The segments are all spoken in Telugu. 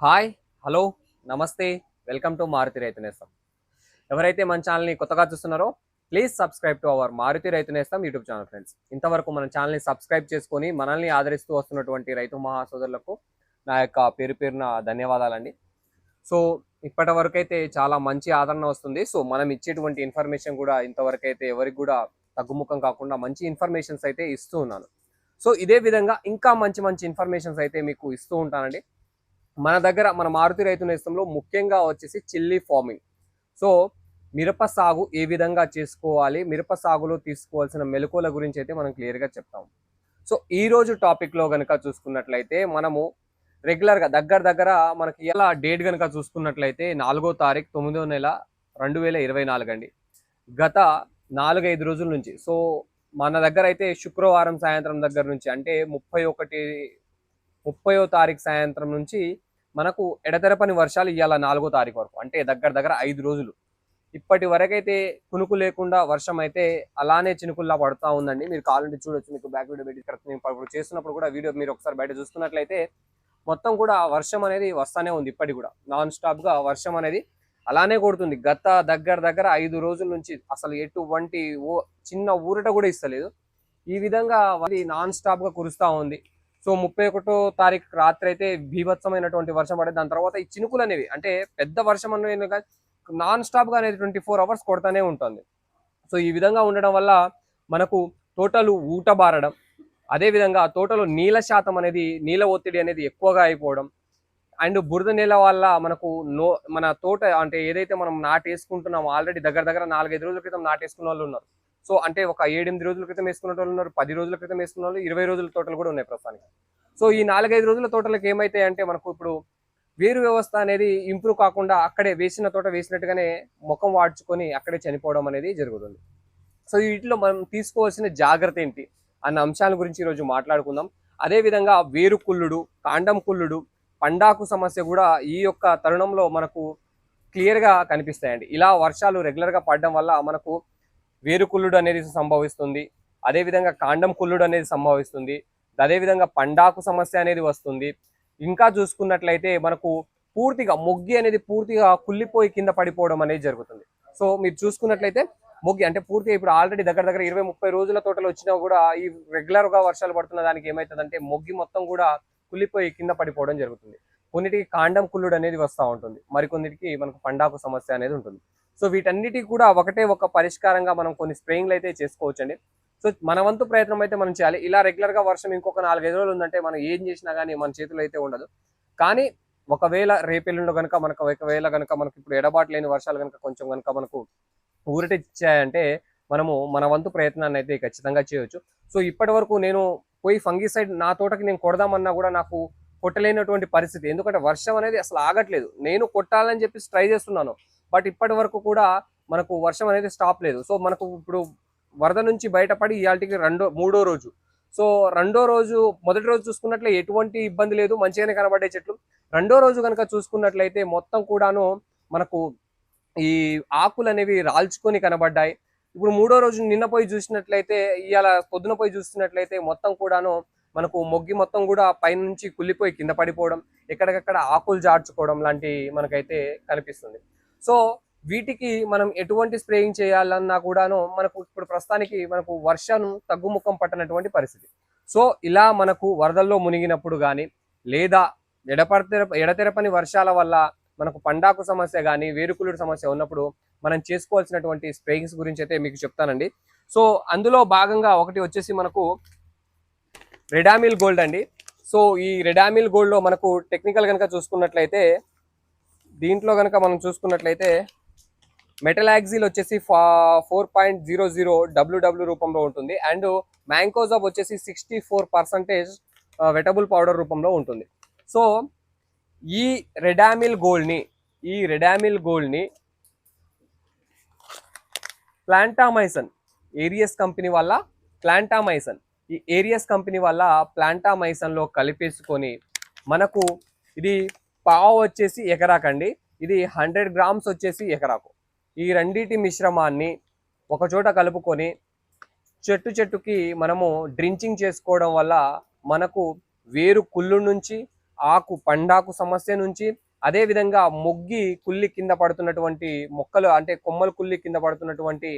హాయ్ హలో నమస్తే వెల్కమ్ టు మారుతి రైతు నేస్తం ఎవరైతే మన ఛానల్ని కొత్తగా చూస్తున్నారో please subscribe to our Maruti Raithu Nestham YouTube channel friends. ఇంతవరకు మన ఛానల్ని సబ్స్క్రైబ్ చేసుకొని మనల్ని ఆదరిస్తూ వస్తున్నటువంటి రైతు మహాసోదరులకు నా యొక్క పేరు పేరున ధన్యవాదాలండి. సో ఇప్పటి వరకు అయితే చాలా మంచి ఆదరణ వస్తుంది. సో మనం ఇచ్చేటువంటి ఇన్ఫర్మేషన్ కూడా ఇంతవరకైతే ఎవరికి కూడా తగ్గుముఖం కాకుండా మంచి ఇన్ఫర్మేషన్స్ అయితే ఇస్తూ ఉన్నాను. సో ఇదే విధంగా ఇంకా మంచి మంచి ఇన్ఫర్మేషన్స్ అయితే మీకు ఇస్తూ ఉంటానండి. మన దగ్గర మన మారుతి రైతు నేస్తంలో ముఖ్యంగా వచ్చేసి చిల్లీ ఫార్మింగ్. సో మిరప సాగు ఏ విధంగా చేసుకోవాలి మిరప సాగులో తీసుకోవాల్సిన మెలకువల గురించి అయితే మనం క్లియర్గా చెప్తాం. సో ఈ రోజు టాపిక్లో కనుక చూసుకున్నట్లయితే మనము రెగ్యులర్గా దగ్గర దగ్గర మనకి ఎలా డేట్ కనుక చూసుకున్నట్లయితే నాలుగో తారీఖు తొమ్మిదో నెల రెండు వేల ఇరవై నాలుగు అండి. గత నాలుగైదు రోజుల నుంచి సో మన దగ్గర అయితే శుక్రవారం సాయంత్రం దగ్గర నుంచి అంటే ముప్పై ఒకటి ముప్పయో తారీఖు సాయంత్రం నుంచి మనకు ఎడతెరపని వర్షాలు ఇవాళ నాలుగో తారీఖు వరకు. అంటే దగ్గర దగ్గర ఐదు రోజులు. ఇప్పటి వరకైతే కునుకు లేకుండా వర్షం అయితే అలానే చినుకుల్లా పడుతూ ఉందండి. మీరు కావాలంటే చూడొచ్చు మీకు బ్యాక్ వీడియో పెట్టి ఇప్పుడు చేస్తున్నప్పుడు కూడా వీడియో మీరు ఒకసారి బయట చూస్తున్నట్లయితే మొత్తం కూడా వర్షం అనేది వస్తానే ఉంది ఇప్పటికి కూడా. నాన్ స్టాప్గా వర్షం అనేది అలానే కొడుతుంది. గత దగ్గర దగ్గర ఐదు రోజుల నుంచి అసలు ఎటువంటి ఓ చిన్న ఊరట కూడా ఇస్తలేదు. ఈ విధంగా అది నాన్ స్టాప్గా ఉంది. సో ముప్పై ఒకటో తారీఖు రాత్రి అయితే భీభత్సమైనటువంటి వర్షం పడేది దాని తర్వాత ఈ చినుకులు అనేవి అంటే పెద్ద వర్షం అనేది నాన్ స్టాప్గా అనేది ట్వంటీ ఫోర్ అవర్స్ కొడతానే ఉంటుంది. సో ఈ విధంగా ఉండడం వల్ల మనకు తోటలు ఊట బారడం అదే విధంగా తోటలో నీళ్ళ శాతం అనేది నీళ్ళ ఒత్తిడి అనేది ఎక్కువగా అయిపోవడం అండ్ బురద నేల వల్ల మనకు నో మన తోట అంటే ఏదైతే మనం నాటేసుకుంటున్నామో ఆల్రెడీ దగ్గర దగ్గర నాలుగైదు రోజుల క్రితం నాటేసుకున్న వాళ్ళు ఉన్నారు. సో అంటే ఒక ఏడెనిమిది రోజుల క్రితం వేసుకున్న వాళ్ళు ఉన్నారు పది రోజుల క్రితం వేసుకున్న వాళ్ళు ఇరవై రోజుల తోటలు కూడా ఉన్నాయి ప్రస్తుతానికి. సో ఈ నాలుగైదు రోజుల తోటలకు ఏమైతాయి అంటే మనకు ఇప్పుడు వేరు వ్యవస్థ అనేది ఇంప్రూవ్ కాకుండా అక్కడే వేసిన తోట వేసినట్టుగానే ముఖం వాడ్చుకొని అక్కడే చనిపోవడం అనేది జరుగుతుంది. సో వీటిలో మనం తీసుకోవాల్సిన జాగ్రత్త ఏంటి అన్న అంశాల గురించి ఈరోజు మాట్లాడుకుందాం. అదే విధంగా వేరు కుళ్ళుడు కాండం కుళ్ళుడు పండాకు సమస్య కూడా ఈ యొక్క తరుణంలో మనకు క్లియర్గా కనిపిస్తాయండి. ఇలా వర్షాలు రెగ్యులర్గా పడడం వల్ల మనకు వేరుకుల్లుడు అనేది సంభవిస్తుంది. అదేవిధంగా కాండం కుల్లుడు అనేది సంభవిస్తుంది. అదే విధంగా పండాకు సమస్య అనేది వస్తుంది. ఇంకా చూసుకున్నట్లయితే మనకు పూర్తిగా మొగ్గి అనేది పూర్తిగా కుళ్ళిపోయి కింద పడిపోవడం అనేది జరుగుతుంది. సో మీరు చూసుకున్నట్లయితే మొగ్గి అంటే పూర్తిగా ఇప్పుడు ఆల్రెడీ దగ్గర దగ్గర ఇరవై ముప్పై రోజుల తోటలు వచ్చినా కూడా ఈ రెగ్యులర్గా వర్షాలు పడుతున్న దానికి ఏమవుతుందంటే మొగ్గి మొత్తం కూడా కుళ్ళిపోయి కింద పడిపోవడం జరుగుతుంది. కొన్నిటికి కాండం కుళ్ళుడు అనేది వస్తూ ఉంటుంది. మరికొన్నిటికి మనకు పండాకు సమస్య అనేది ఉంటుంది. సో వీటన్నిటికి కూడా ఒకటే ఒక పరిష్కారంగా మనం కొన్ని స్ప్రేయింగ్లు అయితే చేసుకోవచ్చండి. సో మన వంతు ప్రయత్నం అయితే మనం చేయాలి. ఇలా రెగ్యులర్గా వర్షం ఇంకొక నాలుగైదు రోజులు ఉందంటే మనం ఏం చేసినా కానీ మన చేతిలో అయితే ఉండదు. కానీ ఒకవేళ రేపెల్లుండో కనుక మనకు ఒకవేళ కనుక మనకు ఇప్పుడు ఎడబాటు లేని వర్షాలు కనుక కొంచెం కనుక మనకు ఊరటిచ్చాయంటే మనము మన వంతు ప్రయత్నాన్ని అయితే ఖచ్చితంగా చేయొచ్చు. సో ఇప్పటి వరకు నేను పోయి ఫంగిసైడ్ నా తోటకి నేను కొడదామన్నా కూడా నాకు కొట్టలేనటువంటి పరిస్థితి. ఎందుకంటే వర్షం అనేది అసలు ఆగట్లేదు. నేను కొట్టాలని చెప్పి ట్రై చేస్తున్నాను. బట్ ఇప్పటి వరకు కూడా మనకు వర్షం అనేది స్టాప్ లేదు. సో మనకు ఇప్పుడు వరద నుంచి బయటపడి ఇవాళకి రెండో మూడో రోజు. సో రెండో రోజు మొదటి రోజు చూసుకున్నట్లే ఎటువంటి ఇబ్బంది లేదు మంచిగానే కనబడే చెట్లు. రెండో రోజు కనుక చూసుకున్నట్లయితే మొత్తం కూడాను మనకు ఈ ఆకులు అనేవి రాల్చుకొని కనబడ్డాయి. ఇప్పుడు మూడో రోజు నిన్న పోయి చూసినట్లయితే ఇవాళ పొద్దున పోయి చూసినట్లయితే మొత్తం కూడాను మనకు మొగ్గి మొత్తం కూడా పైనుంచి కుళ్ళిపోయి కింద పడిపోవడం ఎక్కడికక్కడ ఆకులు జార్చుకోవడం లాంటి మనకైతే కనిపిస్తుంది. సో వీటికి మనం ఎటువంటి స్ప్రేయింగ్ చేయాలన్నా కూడాను మనకు ఇప్పుడు ప్రస్తుతానికి మనకు వర్షం తగ్గుముఖం పట్టనటువంటి పరిస్థితి. సో ఇలా మనకు వరదల్లో మునిగినప్పుడు కానీ లేదా ఎడపడతెర ఎడతెరపని వర్షాల వల్ల మనకు పండాకు సమస్య కానీ వేరుకులుడు సమస్య ఉన్నప్పుడు మనం చేసుకోవాల్సినటువంటి స్ప్రేయింగ్స్ గురించి అయితే మీకు చెప్తానండి. సో అందులో భాగంగా ఒకటి వచ్చేసి మనకు రెడామిల్ గోల్డ్ అండి. సో ఈ రెడామిల్ గోల్డ్లో మనకు టెక్నికల్ కనుక చూసుకున్నట్లయితే దీంట్లో కనుక మనం చూసుకున్నట్లయితే మెటలాక్సిల్ వచ్చేసి four point zero zero WW రూపంలో ఉంటుంది. అండ్ మ్యాంకోజాబ్ వచ్చేసి sixty four percentage wettable powder రూపంలో ఉంటుంది. సో ఈ రెడామిల్ గోల్డ్ని ఈ రెడామిల్ గోల్డ్ని ప్లాంటామైసన్ ఏరియస్ కంపెనీ వల్ల ప్లాంటామైసన్ ఈ ఏరియస్ కంపెనీ వల్ల ప్లాంటామైసన్లో కలిపేసుకొని మనకు ఇది పావు వచ్చేసి ఎకరాకండి ఇది హండ్రెడ్ గ్రామ్స్ వచ్చేసి ఎకరాకు. ఈ రెండింటి మిశ్రమాన్ని ఒకచోట కలుపుకొని చెట్టు చెట్టుకి మనము డ్రించింగ్ చేసుకోవడం వల్ల మనకు వేరు కుళ్ళు నుంచి ఆకు పండాకు సమస్య నుంచి అదే విధంగా మొగ్గి కుల్లి కింద పడుతున్నటువంటి మొక్కలు అంటే కొమ్మలు కుల్లి కింద పడుతున్నటువంటి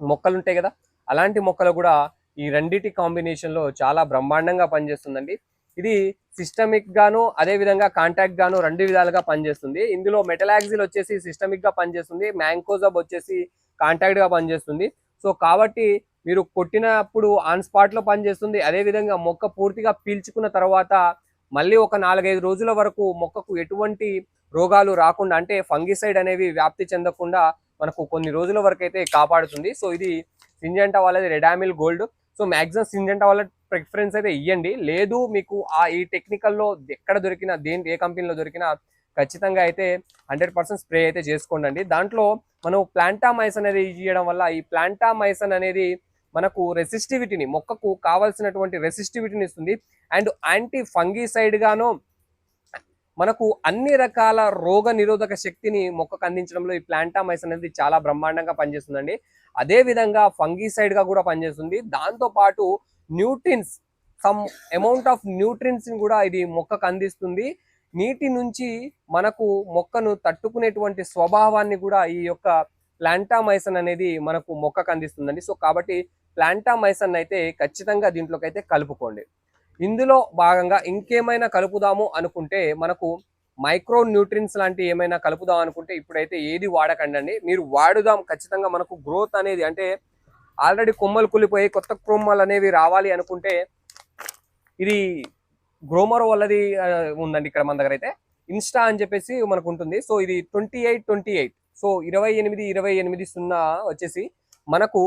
మొక్కలు ఉంటాయి కదా? అలాంటి మొక్కలు కూడా ఈ రెండిటి కాంబినేషన్లో చాలా బ్రహ్మాండంగా పనిచేస్తుందండి. ఇది సిస్టమిక్ గాను అదే విధంగా కాంటాక్ట్ గాను రెండు విధాలుగా పనిచేస్తుంది. ఇందులో మెటలాక్సిల్ వచ్చేసి సిస్టమిక్గా పనిచేస్తుంది మ్యాంకోజబ్ వచ్చేసి కాంటాక్ట్గా పనిచేస్తుంది. సో కాబట్టి మీరు కొట్టినప్పుడు ఆన్ స్పాట్లో పనిచేస్తుంది. అదే విధంగా మొక్క పూర్తిగా పీల్చుకున్న తర్వాత మళ్ళీ ఒక నాలుగైదు రోజుల వరకు మొక్కకు ఎటువంటి రోగాలు రాకుండా అంటే ఫంగిసైడ్ అనేవి వ్యాప్తి చెందకుండా మనకు కొన్ని రోజుల వరకు అయితే కాపాడుతుంది. సో ఇది సింజెంటా వాళ్ళది Ridomil Gold. So maximum Syngenta వాళ్ళ ప్రిఫరెన్స్ అయితే ఇవ్వండి లేదు మీకు ఆ ఈ టెక్నికల్లో ఎక్కడ దొరికినా దేని ఏ కంపెనీలో దొరికినా ఖచ్చితంగా అయితే హండ్రెడ్ పర్సెంట్ స్ప్రే అయితే చేసుకోండి దాంట్లో మనం ప్లాంటామైస్ అనేది ఇవ్వడం వల్ల ఈ ప్లాంటామైసన్ అనేది మనకు రెసిస్టివిటీని మొక్కకు కావాల్సినటువంటి రెసిస్టివిటీని ఇస్తుంది. అండ్ యాంటీ ఫంగిసైడ్ గాను మనకు అన్ని రకాల రోగ నిరోధక శక్తిని మొక్కకు అందించడంలో ఈ ప్లాంటామైస్ అనేది చాలా బ్రహ్మాండంగా పనిచేస్తుందండి. అదే విధంగా కూడా పనిచేస్తుంది. దాంతో పాటు న్యూట్రిన్స్ సమ్ అమౌంట్ ఆఫ్ న్యూట్రిన్స్ని కూడా ఇది మొక్కకు అందిస్తుంది. నీటి నుంచి మనకు మొక్కను తట్టుకునేటువంటి స్వభావాన్ని కూడా ఈ యొక్క ప్లాంటామైసన్ అనేది మనకు మొక్కకు అందిస్తుందండి. సో కాబట్టి ప్లాంటామైసన్ అయితే ఖచ్చితంగా దీంట్లోకి అయితే కలుపుకోండి. ఇందులో భాగంగా ఇంకేమైనా కలుపుదాము అనుకుంటే మనకు మైక్రో న్యూట్రిన్స్ లాంటి ఏమైనా కలుపుదాం అనుకుంటే ఇప్పుడైతే ఏది వాడకండి మీరు వాడుదాం ఖచ్చితంగా మనకు గ్రోత్ అనేది అంటే ఆల్రెడీ కొమ్మలు కులిపోయి కొత్త కొమ్మలు అనేవి రావాలి అనుకుంటే ఇది గ్రోమర్ వల్లది ఉందండి ఇక్కడ మన దగ్గర అయితే. ఇన్స్టా అని చెప్పేసి మనకు ఉంటుంది. సో ఇది twenty eight twenty eight. So ఇరవై ఎనిమిది ఇరవై ఎనిమిది సున్నా వచ్చేసి మనకు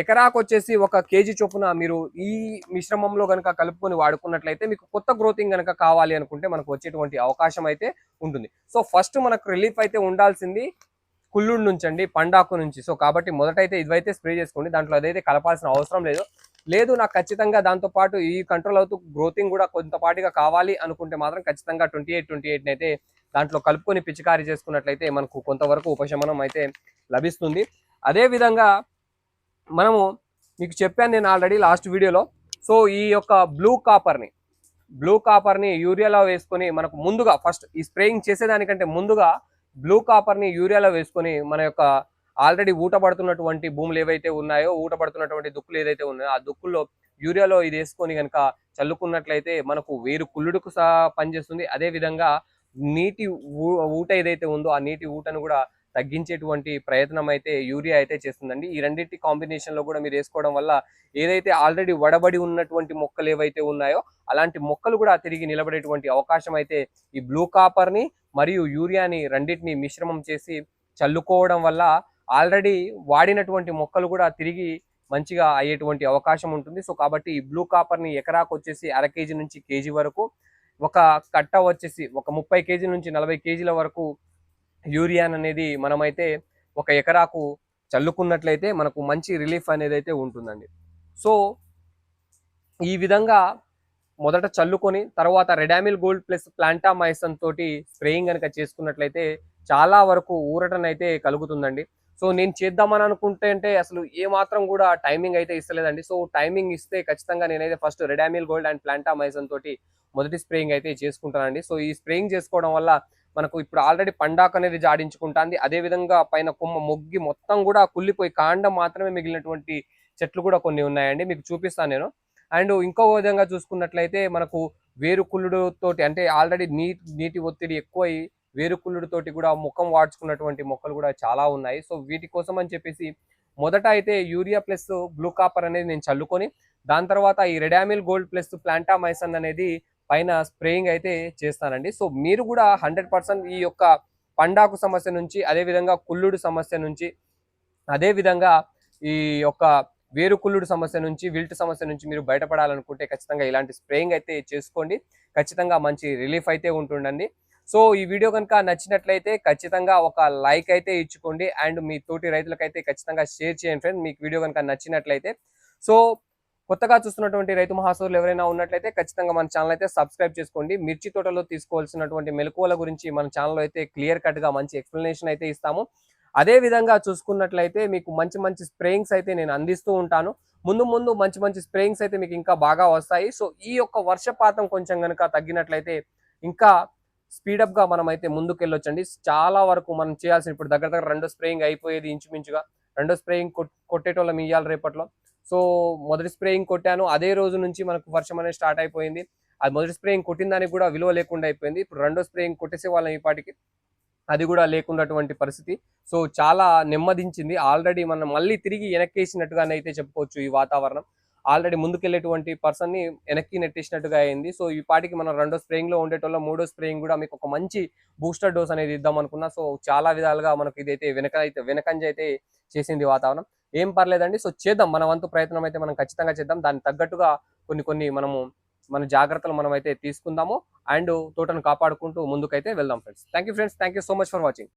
ఎకరాకు వచ్చేసి ఒక కేజీ చొప్పున మీరు ఈ మిశ్రమంలో కనుక కలుపుకొని వాడుకున్నట్లయితే మీకు కొత్త గ్రోతింగ్ కనుక కావాలి అనుకుంటే మనకు వచ్చేటువంటి అవకాశం అయితే ఉంటుంది. సో ఫస్ట్ మనకు రిలీఫ్ అయితే ఉండాల్సింది కుళ్ళుడు నుంచి అండి పండాకు నుంచి. సో కాబట్టి మొదటైతే ఇవైతే స్ప్రే చేసుకోండి. దాంట్లో అదైతే కలపాల్సిన అవసరం లేదు. లేదు నాకు ఖచ్చితంగా దాంతో పాటు ఈ కంట్రోల్ అవుతూ గ్రోతింగ్ కూడా కొంతపాటిగా కావాలి అనుకుంటే మాత్రం ఖచ్చితంగా ట్వంటీ ఎయిట్ ట్వంటీ ఎయిట్ అయితే దాంట్లో కలుపుకొని పిచికారీ చేసుకున్నట్లయితే మనకు కొంతవరకు ఉపశమనం అయితే లభిస్తుంది. అదే విధంగా మనము మీకు చెప్పాను నేను ఆల్రెడీ లాస్ట్ వీడియోలో. సో ఈ యొక్క బ్లూ కాపర్ని బ్లూ కాపర్ని యూరియాలో వేసుకొని మనకు ముందుగా ఫస్ట్ ఈ స్ప్రేయింగ్ చేసేదానికంటే ముందుగా బ్లూ కాపర్ని యూరియాలో వేసుకొని మన యొక్క ఆల్రెడీ ఊట పడుతున్నటువంటి భూములు ఏవైతే ఉన్నాయో ఊట పడుతున్నటువంటి దుక్కులు ఏదైతే ఉన్నాయో ఆ దుక్కుల్లో యూరియాలో ఇది వేసుకొని కనుక చల్లుకున్నట్లయితే మనకు వేరు కుళ్ళుడుకు సహా పనిచేస్తుంది. అదే విధంగా నీటి ఊట ఏదైతే ఉందో ఆ నీటి ఊటను కూడా తగ్గించేటువంటి ప్రయత్నం అయితే యూరియా అయితే చేస్తుందండి. ఈ రెండింటి కాంబినేషన్లో కూడా మీరు వేసుకోవడం వల్ల ఏదైతే ఆల్రెడీ వడబడి ఉన్నటువంటి మొక్కలు ఏవైతే ఉన్నాయో అలాంటి మొక్కలు కూడా తిరిగి నిలబడేటువంటి అవకాశం అయితే ఈ బ్లూ కాపర్ని మరియు యూరియాని రెండింటిని మిశ్రమం చేసి చల్లుకోవడం వల్ల ఆల్రెడీ వాడినటువంటి మొక్కలు కూడా తిరిగి మంచిగా అయ్యేటువంటి అవకాశం ఉంటుంది. సో కాబట్టి ఈ బ్లూ కాపర్ని ఎకరాకు వచ్చేసి అర కేజీ నుంచి కేజీ వరకు ఒక కట్ట వచ్చేసి ఒక ముప్పై కేజీ నుంచి నలభై కేజీల వరకు యూరియాన్ అనేది మనమైతే ఒక ఎకరాకు చల్లుకున్నట్లయితే మనకు మంచి రిలీఫ్ అనేది అయితే ఉంటుందండి. సో ఈ విధంగా మొదట చల్లుకొని తర్వాత రెడామిల్ గోల్డ్ ప్లస్ ప్లాంటామైసన్ తోటి స్ప్రేయింగ్ కనుక చేసుకున్నట్లయితే చాలా వరకు ఊరటనైతే కలుగుతుందండి. సో నేను చేద్దామని అనుకుంటే అంటే అసలు ఏ మాత్రం కూడా టైమింగ్ అయితే ఇస్తలేదండి. సో టైమింగ్ ఇస్తే ఖచ్చితంగా నేనైతే first Ridomil Gold and Plantomycin తోటి మొదటి స్ప్రేయింగ్ అయితే చేసుకుంటానండి. సో ఈ స్ప్రేయింగ్ చేసుకోవడం వల్ల మనకు ఇప్పుడు ఆల్రెడీ పండాకు అనేది జాడించుకుంటుంది. అదే విధంగా పైన కొమ్మ మొగ్గి మొత్తం కూడా కుళ్ళిపోయి కాండం మాత్రమే మిగిలినటువంటి చెట్లు కూడా కొన్ని ఉన్నాయండి. మీకు చూపిస్తాను నేను. అండ్ ఇంకో విధంగా చూసుకున్నట్లయితే మనకు వేరుకుళ్ళుడుతోటి అంటే ఆల్రెడీ నీటి నీటి ఒత్తిడి ఎక్కువై వేరుకుళ్ళుడుతోటి కూడా ముఖం వాడ్చుకున్నటువంటి మొక్కలు కూడా చాలా ఉన్నాయి. సో వీటి కోసం అని చెప్పేసి మొదట అయితే యూరియా ప్లస్ బ్లూ కాపర్ అనేది నేను చల్లుకొని దాని తర్వాత ఈ రెడామిల్ గోల్డ్ ప్లస్ ప్లాంటామైసన్ అనేది పైన స్ప్రేయింగ్ అయితే చేస్తానండి. సో మీరు కూడా హండ్రెడ్ పర్సెంట్ ఈ యొక్క పండాకు సమస్య నుంచి అదే విధంగా కుళ్ళుడు సమస్య నుంచి అదేవిధంగా ఈ యొక్క వేరుకుళ్ళుడు సమస్య నుంచి విల్ట్ సమస్య నుంచి మీరు బయటపడాలనుకుంటే ఖచ్చితంగా ఇలాంటి స్ప్రేయింగ్ అయితే చేసుకోండి. ఖచ్చితంగా మంచి రిలీఫ్ అయితే ఉంటుండండి సో ఈ వీడియో కనుక నచ్చినట్లయితే ఖచ్చితంగా ఒక లైక్ అయితే ఇచ్చుకోండి. అండ్ మీ తోటి రైతులకైతే ఖచ్చితంగా షేర్ చేయండి ఫ్రెండ్. మీకు వీడియో కనుక నచ్చినట్లయితే. సో కొత్తగా చూస్తున్నటువంటి రైతు మహాసూరులు ఎవరైనా ఉన్నట్లయితే ఖచ్చితంగా మన ఛానల్ అయితే సబ్స్క్రైబ్ చేసుకోండి. మిర్చి తోటలో తీసుకోవాల్సినటువంటి మెలకువల గురించి మన ఛానల్లో అయితే క్లియర్ కట్గా మంచి ఎక్స్ప్లెనేషన్ అయితే ఇస్తాము. అదే విధంగా చూసుకున్నట్లయితే మీకు మంచి మంచి స్ప్రేయింగ్స్ అయితే నేను అందిస్తూ ఉంటాను. ముందు ముందు మంచి మంచి స్ప్రేయింగ్స్ అయితే మీకు ఇంకా బాగా వస్తాయి. సో ఈ యొక్క వర్షపాతం కొంచెం కనుక తగ్గినట్లయితే ఇంకా స్పీడప్గా మనం అయితే ముందుకు వెళ్ళొచ్చండి చాలా వరకు మనం చేయాల్సిన ఇప్పుడు దగ్గర దగ్గర రెండో స్ప్రేయింగ్ అయిపోయేది ఇంచుమించుగా. రెండో స్ప్రేయింగ్ కొట్టేటోళ్ళం ఇయ్యాలి రేపట్లో. సో మొదటి స్ప్రేయింగ్ కొట్టాను. అదే రోజు నుంచి మనకు వర్షం అనేది స్టార్ట్ అయిపోయింది. అది మొదటి స్ప్రేయింగ్ కొట్టిన దానికి కూడా విలువ లేకుండా అయిపోయింది. ఇప్పుడు రెండో స్ప్రేయింగ్ కొట్టేసే వాళ్ళం ఈ పాటికి అది కూడా లేకున్నటువంటి పరిస్థితి. సో చాలా నెమ్మదించింది. ఆల్రెడీ మనం మళ్ళీ తిరిగి వెనక్కేసినట్టుగానే అయితే చెప్పుకోవచ్చు ఈ వాతావరణం. ఆల్రెడీ ముందుకెళ్ళేటువంటి పర్సన్ని వెనక్కి నెట్టేసినట్టుగా అయింది. సో ఈ పాటికి మనం రెండో స్ప్రేయింగ్లో ఉండేటోళ్ళ. మూడో స్ప్రేయింగ్ కూడా మీకు ఒక మంచి బూస్టర్ డోస్ అనేది ఇద్దాం అనుకున్నా. సో చాలా విధాలుగా మనకు ఇదైతే వెనక అయితే వెనకంజ అయితే చేసింది వాతావరణం. ఏం పర్లేదండి. సో చేద్దాం. మన వంతు ప్రయత్నం అయితే మనం ఖచ్చితంగా చేద్దాం. దానికి తగ్గట్టుగా కొన్ని కొన్ని మనము మన జాగ్రత్తలు మనం అయితే తీసుకుందాము అండ్ తోటను కాపాడుకుంటూ ముందుకైతే వెళ్దాం friends. Thank you friends. Thank you so much for watching.